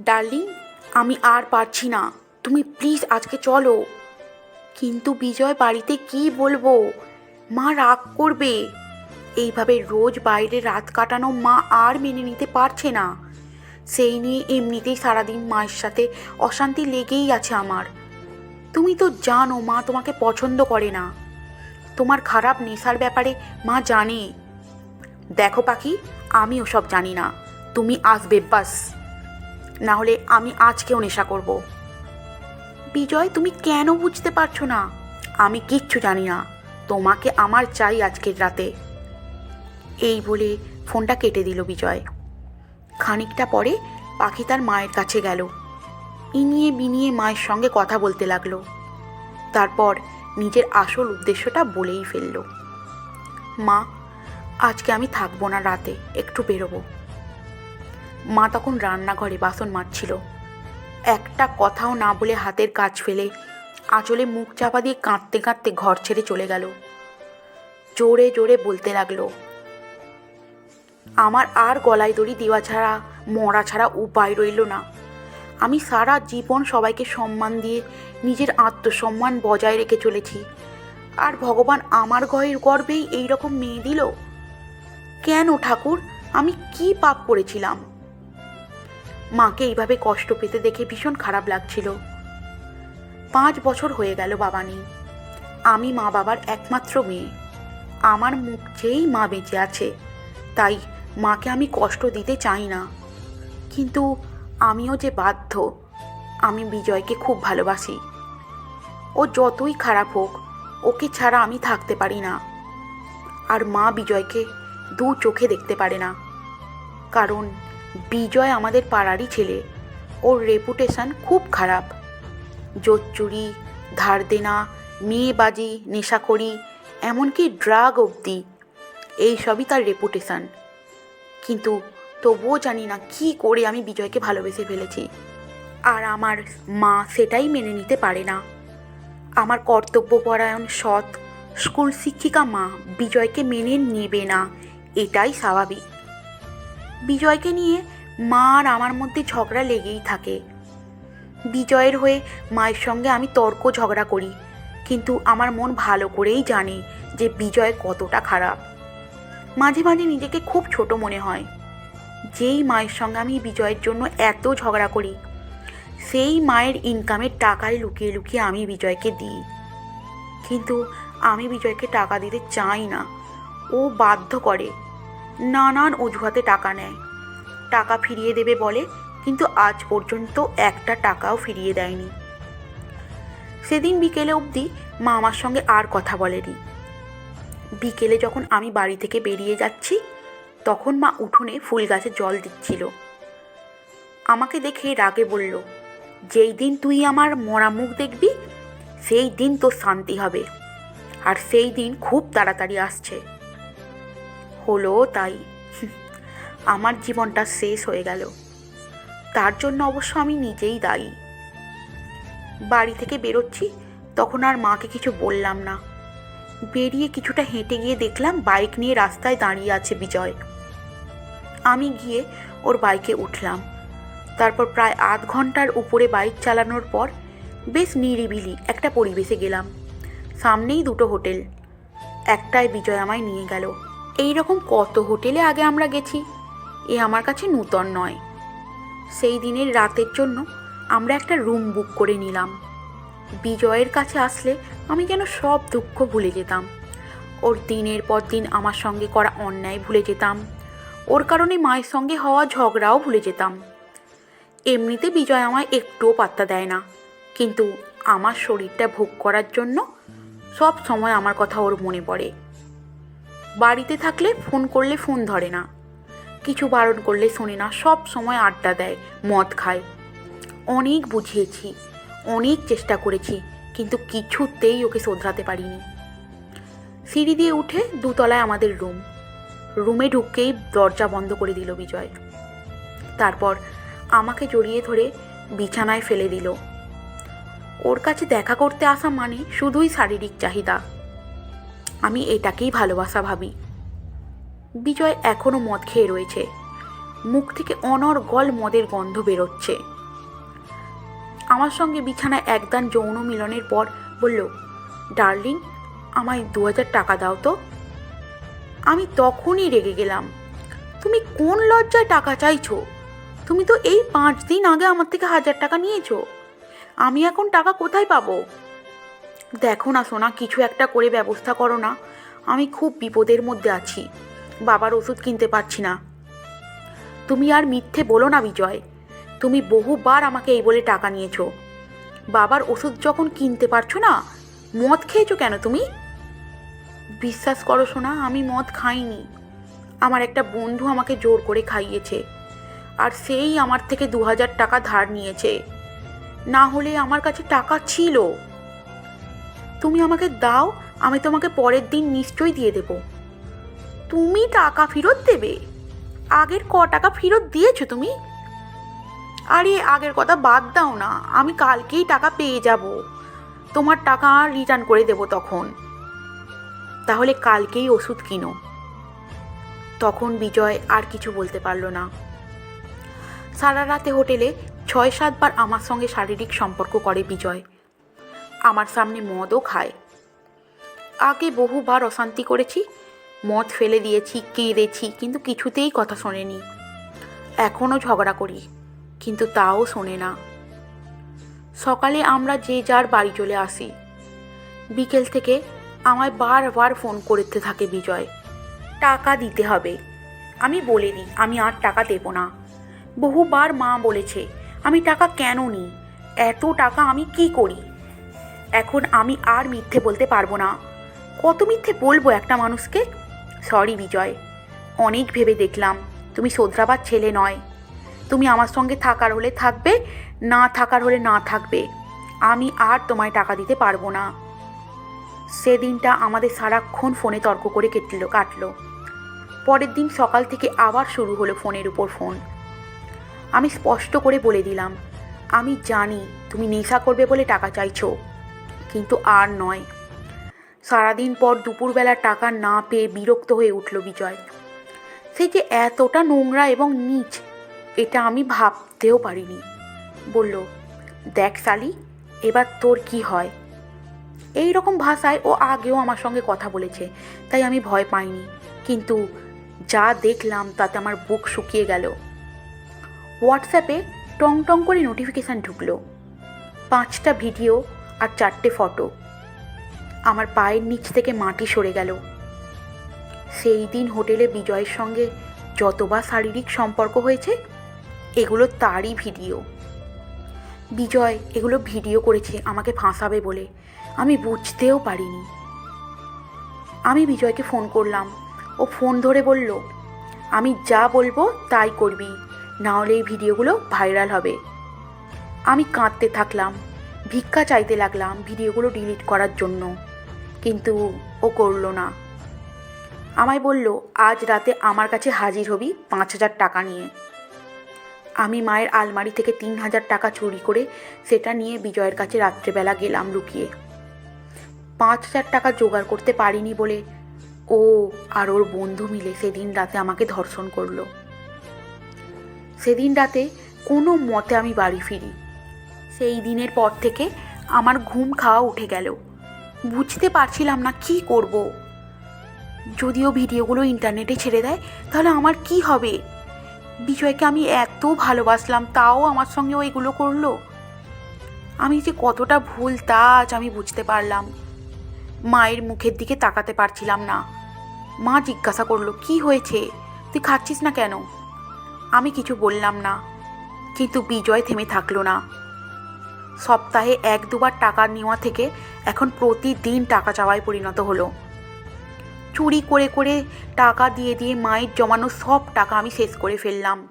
Darling আমি আর পারছি না। তুমি প্লিজ আজকে চলো। কিন্তু বিজয় বাড়িতে কি বলব? মা রাগ করবে। এইভাবে রোজ বাইরে রাত কাটানো মা আর মেনে নিতে পারছে না। সেই নিয়ে এমনিতেই সারাদিন মায়ের সাথে অশান্তি লেগেই আছে আমার। তুমি তো জানো মা তোমাকে পছন্দ করে না। তোমার খারাপ নেশার ব্যাপারে মা জানে। দেখো পাখি আমি ওসব জানি না। তুমি আসবে, বাস। না হলে আমি আজকেও নেশা করব। বিজয়, তুমি কেন বুঝতে পারছ না? আমি কিচ্ছু জানি না। তোমাকে আমার চাই আজকের রাতে। এই বলে ফোনটা কেটে দিল বিজয়। খানিকটা পরে পাখি তার মায়ের কাছে গেল। ইনিয়ে বিনিয়ে মায়ের সঙ্গে কথা বলতে লাগল। তারপর নিজের আসল উদ্দেশ্যটা বলেই ফেলল। মা, আজকে আমি থাকব না রাতে, একটু বেরোবো। মা তখন রান্নাঘরে বাসন মাজছিল একটা কথাও না বলে হাতের কাজ ফেলে আঁচলে মুখ চাপা দিয়ে কাঁদতে কাঁদতে ঘর ছেড়ে চলে গেল। জোরে জোরে বলতে লাগল, আমার আর গলায় দড়ি দেওয়া ছাড়া, মরা ছাড়া উপায় রইল না। আমি সারা জীবন সবাইকে সম্মান দিয়ে নিজের আত্মসম্মান বজায় রেখে চলেছি। আর ভগবান আমার গয়ের গর্বেই এইরকম মেয়ে দিল? কেন ঠাকুর? আমি কি পাপ করেছিলাম? মাকে এইভাবে কষ্ট পেতে দেখে ভীষণ খারাপ লাগছিল। পাঁচ বছর হয়ে গেল বাবা নেই আমি মা বাবার একমাত্র মেয়ে। আমার মুখ চেয়েই মা বেঁচে আছে, তাই মাকে আমি কষ্ট দিতে চাই না। কিন্তু আমিও যে বাধ্য, আমি বিজয়কে খুব ভালোবাসি। ও যতই খারাপ হোক, ওকে ছাড়া আমি থাকতে পারি না। আর মা বিজয়কে দু চোখে দেখতে পারে না। কারণ বিজয় আমাদের পাড়ারই ছেলে। ওর রেপুটেশন খুব খারাপ। জোচ্চুরি ধার দেনা মেয়েবাজি নেশাখড়ি, এমনকি ড্রাগ অবধি, এই সবই তার রেপুটেশন কিন্তু তবুও জানি না কি করে আমি বিজয়কে ভালোবেসে ফেলেছি। আর আমার মা সেটাই মেনে নিতে পারে না। আমার কর্তব্যপরায়ণ, সৎ, স্কুল শিক্ষিকা মা বিজয়কে মেনে নেবে না, এটাই স্বাভাবিক। বিজয়কে নিয়ে মা আর আমার মধ্যে ঝগড়া লেগেই থাকে। বিজয়ের হয়ে মায়ের সঙ্গে আমি তর্ক ঝগড়া করি, কিন্তু আমার মন ভালো করেই জানে যে বিজয় কতটা খারাপ। মাঝে মাঝে নিজেকে খুব ছোট মনে হয়। যেই মায়ের সঙ্গে আমি বিজয়ের জন্য এত ঝগড়া করি, সেই মায়ের ইনকামের টাকায় লুকিয়ে লুকিয়ে আমি বিজয়কে দিই। কিন্তু আমি বিজয়কে টাকা দিতে চাই না। ও বাধ্য করে। নানান অজুহাতে টাকা নেয়। টাকা ফিরিয়ে দেবে বলে, কিন্তু আজ পর্যন্ত একটা টাকাও ফিরিয়ে দেয়নি। সেদিন বিকেলে অবধি মা আমার সঙ্গে আর কথা বলেনি। বিকেলে যখন আমি বাড়ি থেকে বেরিয়ে যাচ্ছি, তখন মা উঠোনে ফুল গাছে জল দিচ্ছিল। আমাকে দেখে রাগে বলল, যেই দিন তুই আমার মরা মুখ দেখবি, সেই দিন তোর শান্তি হবে। আর সেই দিন খুব তাড়াতাড়ি আসছে। হলো তাই। আমার জীবনটা শেষ হয়ে গেল। তার জন্য অবশ্য আমি নিজেই দায়ী। বাড়ি থেকে বেরোচ্ছি, তখন আর মাকে কিছু বললাম না। বেরিয়ে কিছুটা হেঁটে গিয়ে দেখলাম বাইক নিয়ে রাস্তায় দাঁড়িয়ে আছে বিজয়। আমি গিয়ে ওর বাইকে উঠলাম। তারপর প্রায় আধ ঘণ্টার উপরে বাইক চালানোর পর বেশ নিরিবিলি একটা পরিবেশে গেলাম। সামনেই দুটো হোটেল। একটায় বিজয় আমায় নিয়ে গেল। এই রকম কত হোটেলে আগে আমরা গেছি? এ আমার কাছে নূতন নয়। সেই দিনের রাতের জন্য আমরা একটা রুম বুক করে নিলাম। বিজয়ের কাছে আসলে আমি যেন সব দুঃখ ভুলে যেতাম। ওর দিনের পর দিন আমার সঙ্গে করা অন্যায় ভুলে যেতাম। ওর কারণে মায়ের সঙ্গে হওয়া ঝগড়াও ভুলে যেতাম। এমনিতে বিজয় আমায় একটুও পাত্তা দেয় না। কিন্তু আমার শরীরটা ভোগ করার জন্য সব সময় আমার কথা ওর মনে পড়ে। বাড়িতে থাকলে ফোন করলে ফোন ধরে না। কিছু বারণ করলে শোনে না, সব সময় আড্ডা দেয়, মদ খায়। অনেক বুঝিয়েছি, অনেক চেষ্টা করেছি, কিন্তু কিছুতেই ওকে শোধরাতে পারিনি। সিঁড়ি দিয়ে উঠে দুতলায় আমাদের রুম। রুমে ঢুককেই দরজা বন্ধ করে দিল বিজয়। তারপর আমাকে জড়িয়ে ধরে বিছানায় ফেলে দিল। ওর কাছে দেখা করতে আসা মানে শুধুই শারীরিক চাহিদা। আমি এটাকেই ভালোবাসা ভাবি। বিজয় এখনও মদ খেয়ে রয়েছে। মুখ থেকে অনর্গল মদের গন্ধ বেরোচ্ছে। আমার সঙ্গে বিছানায় একদান যৌন মিলনের পর বলল, ডার্লিং, আমায় দু হাজার টাকা দাও তো। আমি তখনই রেগে গেলাম, তুমি কোন লজ্জায় টাকা চাইছো? তুমি তো এই পাঁচ দিন আগে আমার থেকে হাজার টাকা নিয়েছো। আমি এখন টাকা কোথায় পাবো? দেখো না সোনা, কিছু একটা করে ব্যবস্থা করো না। আমি খুব বিপদের মধ্যে আছি। বাবার ওষুধ কিনতে পারছি না। তুমি আর মিথ্যে বলো না বিজয়। তুমি বহুবার আমাকে এই বলে টাকা নিয়েছো। বাবার ওষুধ যখন কিনতে পারছ না, মদ খেয়েছো কেন তুমি? বিশ্বাস করো শোনা আমি মদ খাইনি। আমার একটা বন্ধু আমাকে জোর করে খাইয়েছে। আর সেই আমার থেকে দু হাজার টাকা ধার নিয়েছে। না হলে আমার কাছে টাকা ছিল। তুমি আমাকে দাও, আমি তোমাকে পরের দিন নিশ্চয়ই দিয়ে দেব। তুমি টাকা ফেরত দেবে? আগের ক টাকা ফেরত দিয়েছ তুমি? আরে, আগের কথা বাদ দাও না, আমি কালকেই টাকা পেয়ে যাব। তোমার টাকা রিটার্ন করে দেব তখন। তাহলে কালকেই ওষুধ কিনো। তখন বিজয় আর কিছু বলতে পারল না। সারা রাতে হোটেলে ছয় সাতবার আমার সঙ্গে শারীরিক সম্পর্ক করে বিজয়। আমার সামনে মদও খায়। আগে বহুবার অশান্তি করেছি, মদ ফেলে দিয়েছি, কেঁদেছি, কিন্তু কিছুতেই কথা শোনেনি। এখনও ঝগড়া করি, কিন্তু তাও শোনে না। সকালে আমরা যে যার বাড়ি চলে আসি। বিকেল থেকে আমায় বারবার ফোন করতে থাকে বিজয়। টাকা দিতে হবে। আমি বলে দিই, আমি আর টাকা দেবো না। বহুবার মা বলেছে, আমি টাকা কেন নিই? এত টাকা আমি কি করি? এখন আমি আর মিথ্যে বলতে পারব না। কত মিথ্যে বলব একটা মানুষকে? সরি বিজয়। অনেক ভেবে দেখলাম, তুমি শোধরাবার ছেলে নয়। তুমি আমার সঙ্গে থাকার হলে থাকবে, না থাকার হলে না থাকবে। আমি আর তোমায় টাকা দিতে পারব না। সেদিনটা আমাদের সারাক্ষণ ফোনে তর্ক করে কেটলো, কাটলো। পরের দিন সকাল থেকে আবার শুরু হলো ফোনের উপর ফোন। আমি স্পষ্ট করে বলে দিলাম, আমি জানি তুমি নেশা করবে বলে টাকা চাইছো। কিন্তু আর নয়। সারাদিন পর দুপুরবেলা টাকা না পেয়ে বিরক্ত হয়ে উঠল বিজয়। সে যে এতটা নোংরা এবং নিচ, এটা আমি ভাবতেও পারিনি। বলল, দেখ সালি এবার তোর কি হয়? এই রকম ভাষায় ও আগেও আমার সঙ্গে কথা বলেছে, তাই আমি ভয় পাইনি। কিন্তু যা দেখলাম তাতে আমার বুক শুকিয়ে গেল। হোয়াটসঅ্যাপে টং টং করে নোটিফিকেশান ঢুকলো। পাঁচটা ভিডিও আর চারটে ফটো। আমার পায়ের নিচ থেকে মাটি সরে গেল। সেই দিন হোটেলে বিজয়ের সঙ্গে যতবার শারীরিক সম্পর্ক হয়েছে, এগুলো তারই ভিডিও। বিজয়, এগুলো ভিডিও করেছে, আমাকে ফাঁসাবে বলে। আমি বুঝতেও পারিনি। আমি বিজয়কে ফোন করলাম। ও ফোন ধরে বলল, আমি যা বলব তাই করবি না হলে এই ভিডিওগুলো ভাইরাল হবে। আমি কাঁদতে থাকলাম। ভিক্ষা চাইতে লাগলাম ভিডিওগুলো ডিলিট করার জন্য। কিন্তু ও করল না। আমায় বলল, আজ রাতে আমার কাছে হাজির হবি পাঁচ হাজার টাকা নিয়ে। আমি মায়ের আলমারি থেকে তিন হাজার টাকা চুরি করে সেটা নিয়ে বিজয়ের কাছে রাত্রেবেলা গেলাম লুকিয়ে। পাঁচ হাজার টাকা জোগাড় করতে পারিনি বলে ও আর ওর বন্ধু মিলে সেদিন রাতে আমাকে ধর্ষণ করল। সেদিন রাতে কোনো মতে আমি বাড়ি ফিরি। সেই দিনের পর থেকে আমার ঘুম খাওয়া উঠে গেল। বুঝতে পারছিলাম না কি করব। যদিও ভিডিওগুলো ইন্টারনেটে ছেড়ে দেয়, তাহলে আমার কি হবে? বিজয়কে আমি এত ভালোবাসলাম, তাও আমার সঙ্গেও এগুলো করল? আমি যে কতটা ভুল তা আজ আমি বুঝতে পারলাম। মায়ের মুখের দিকে তাকাতে পারছিলাম না। মা জিজ্ঞাসা করল, কি হয়েছে? তুই খাচ্ছিস না কেন? আমি কিছু বললাম না, কিন্তু বিজয় থেমে থাকল না। সপ্তাহে এক দুবার টাকা নেওয়া থেকে এখন প্রতিদিন টাকা চাওয়ায় পরিণত হলো। চুরি করে করে টাকা দিয়ে দিয়ে মায়ের জমানো সব টাকা আমি শেষ করে ফেললাম।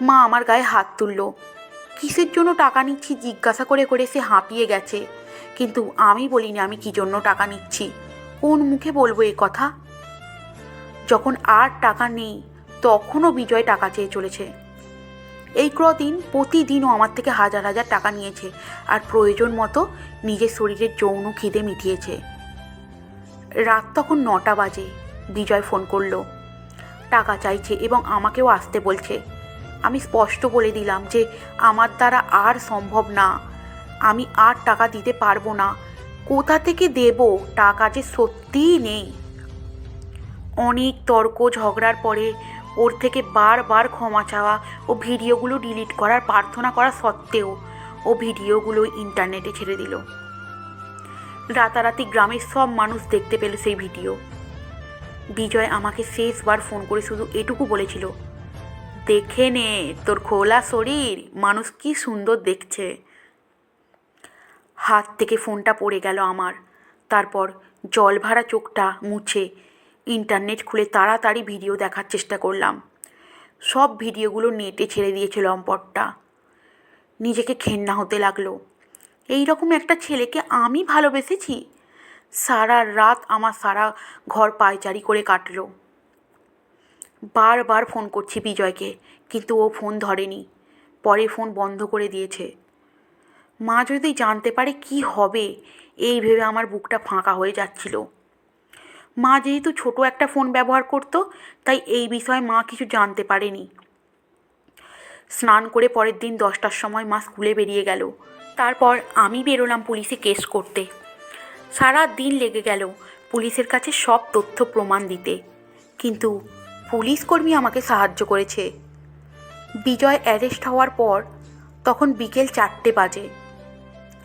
মা আমার গায়ে হাত তুললো। কিসের জন্য টাকা নিচ্ছি জিজ্ঞাসা করে করে সে হাঁপিয়ে গেছে। কিন্তু আমি বলিনি আমি কী জন্য টাকা নিচ্ছি। কোন মুখে বলব এ কথা? যখন আর টাকা নেই, তখনও বিজয় টাকা চেয়ে চলেছে। এই ক্রদিন প্রতিদিনও আমার থেকে হাজার হাজার টাকা নিয়েছে আর প্রয়োজন মতো নিজের শরীরের যৌন খিদে মিটিয়েছে। রাত তখন নটা বাজে, বিজয় ফোন করল। টাকা চাইছে এবং আমাকেও আসতে বলছে। আমি স্পষ্ট বলে দিলাম যে আমার দ্বারা আর সম্ভব না। আমি আর টাকা দিতে পারব না। কোথা থেকে দেব? টাকা যে সত্যিই নেই। অনেক তর্ক ঝগড়ার পরে ওর থেকে বারবার ক্ষমা চাওয়া ও ভিডিওগুলো ডিলিট করার প্রার্থনা করা সত্ত্বেও ও ভিডিওগুলো ইন্টারনেটে ছেড়ে দিল। রাতারাতি গ্রামের সব মানুষ দেখতে পেল সেই ভিডিও। বিজয় আমাকে শেষবার ফোন করে শুধু এটুকু বলেছিল, দেখে নে তোর খোলা শরীর, মানুষ কি সুন্দর দেখছে। হাত থেকে ফোনটা পড়ে গেল আমার, তারপর জল ভরা চোখটা মুছে ইন্টারনেট খুলে তাড়াতাড়ি ভিডিও দেখার চেষ্টা করলাম। সব ভিডিওগুলো নেটে ছেড়ে দিয়েছিল লম্পটটা নিজেকে ঘেন্না হতে লাগল। এই রকম একটা ছেলেকে আমি ভালোবেসেছি? সারা রাত আমার সারা ঘর পায়চারি করে কাটলো। বারবার ফোন করছি বিজয়কে, কিন্তু ও ফোন ধরেনি। পরে ফোন বন্ধ করে দিয়েছে। মা যদি জানতে পারে কি হবে, এই ভেবে আমার বুকটা ফাঁকা হয়ে যাচ্ছিল। মা যেহেতু ছোট একটা ফোন ব্যবহার করতো, তাই এই বিষয়ে মা কিছু জানতে পারেনি। স্নান করে পরের দিন দশটার সময় মা স্কুলে বেরিয়ে গেল। তারপর আমি বেরোলাম পুলিশে কেস করতে। সারা দিন লেগে গেল পুলিশের কাছে সব তথ্য প্রমাণ দিতে। কিন্তু পুলিশ কর্মী আমাকে সাহায্য করেছে। বিজয় অ্যারেস্ট হওয়ার পর তখন বিকেল চারটে বাজে।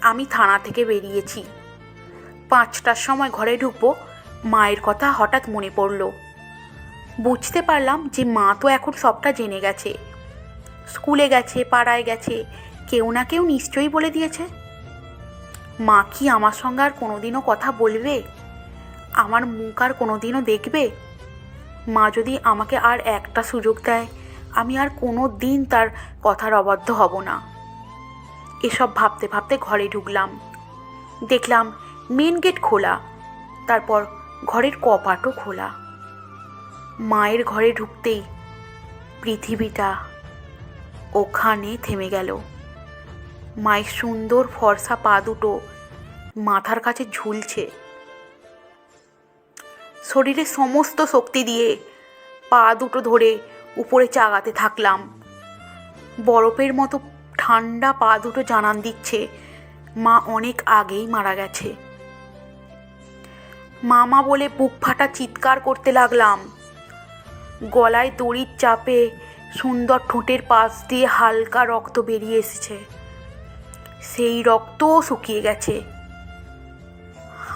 আমি থানা থেকে বেরিয়েছি। পাঁচটার সময় ঘরে ঢুকবো মায়ের কথা হঠাৎ মনে পড়ল। বুঝতে পারলাম যে মা তো এখন সবটা জেনে গেছে। স্কুলে গেছে, পাড়ায় গেছে, কেউ না কেউ নিশ্চয়ই বলে দিয়েছে। মা কি আমার সঙ্গে আর কোনোদিনও কথা বলবে? আমার মুখ আর কোনোদিনও দেখবে? মা যদি আমাকে আর একটা সুযোগ দেয়, আমি আর কোনো দিন তার কথার অবাধ্য হব না। এসব ভাবতে ভাবতে ঘরে ঢুকলাম। দেখলাম মেন গেট খোলা। তারপর ঘরের কপাটও খোলা। মায়ের ঘরে ঢুকতেই পৃথিবীটা ওখানে থেমে গেল। মায়ের সুন্দর ফর্সা পা দুটো মাথার কাছে ঝুলছে। শরীরে সমস্ত শক্তি দিয়ে পা দুটো ধরে উপরে চাগাতে থাকলাম। বরফের মতো ঠান্ডা পা দুটো জানান দিচ্ছে, মা অনেক আগেই মারা গেছে। মামা বলে বুক ফাটা চিৎকার করতে লাগলাম। গলায় দড়ির চাপে সুন্দর ঠোঁটের পাশ দিয়ে হালকা রক্ত বেরিয়ে এসেছে। সেই রক্তও শুকিয়ে গেছে।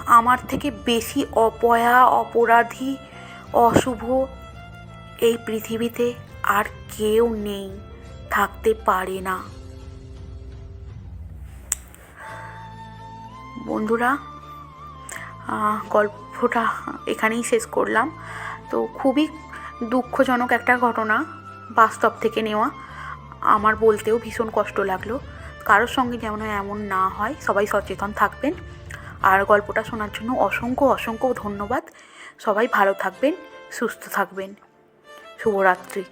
আমার থেকে বেশি অপয়া, অপরাধী, অশুভ এই পৃথিবীতে আর কেউ নেই, থাকতে পারে না। বন্ধুরা গল্পটা এখানেই শেষ করলাম। তো খুবই দুঃখজনক একটা ঘটনা বাস্তব থেকে নেওয়া। আমার বলতেও ভীষণ কষ্ট লাগল। কারোর সঙ্গে যেমন এমন না হয়, সবাই সচেতন থাকবেন। আর গল্পটা শোনার জন্য অসংখ্য অসংখ্য ধন্যবাদ। সবাই ভালো থাকবেন, সুস্থ থাকবেন। শুভরাত্রি।